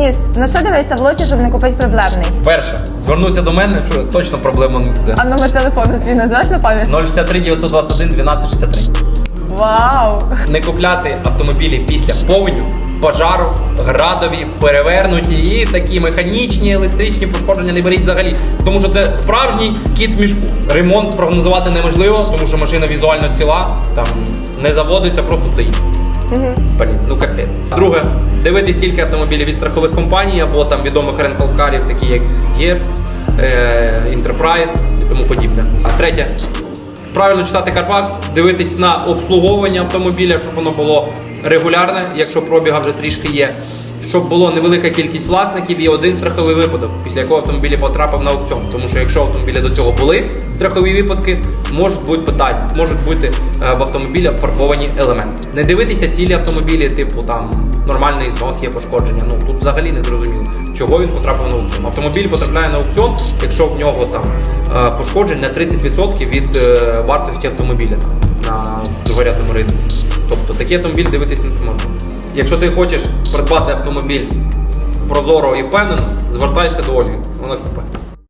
Денис, на що дивиться в лоті, щоб не купити проблемний? Перше, звернуться до мене, що точно проблема не буде. А номер телефону свій назвеш на пам'ять? 063 921 1263. Вау! Не купляти автомобілі після повеню, пожару, градові, перевернуті і такі механічні, електричні пошкодження не беріть взагалі. Тому що це справжній кіт в мішку. Ремонт прогнозувати неможливо, тому що машина візуально ціла, там не заводиться, просто стоїть. Блін, ну капець. Друге, дивитись тільки автомобілі від страхових компаній або там відомих ренталкарів, такі як Герц, е, Enterprise і тому подібне. А третє, правильно читати Carfax, дивитись на обслуговування автомобіля, щоб воно було регулярне, якщо пробіга вже трішки є. Щоб було невелика кількість власників і один страховий випадок, після якого автомобіль потрапив на аукціон. Тому що якщо автомобілі до цього були страхові випадки, можуть бути питання, можуть бути е, в автомобілях фарбовані елементи. Не дивитися цілі автомобілі, типу там нормальний знос, є пошкодження. Ну тут взагалі не зрозуміло, чого він потрапив на аукціон. Автомобіль потрапляє на аукціон, якщо в нього там е, пошкоджень на 30% від е, вартості автомобіля там, на другорядному ринку. Тобто такий автомобіль дивитись не можна. Якщо ти хочеш придбати автомобіль прозоро і впевнено, звертайся до Ольги. Вона купить.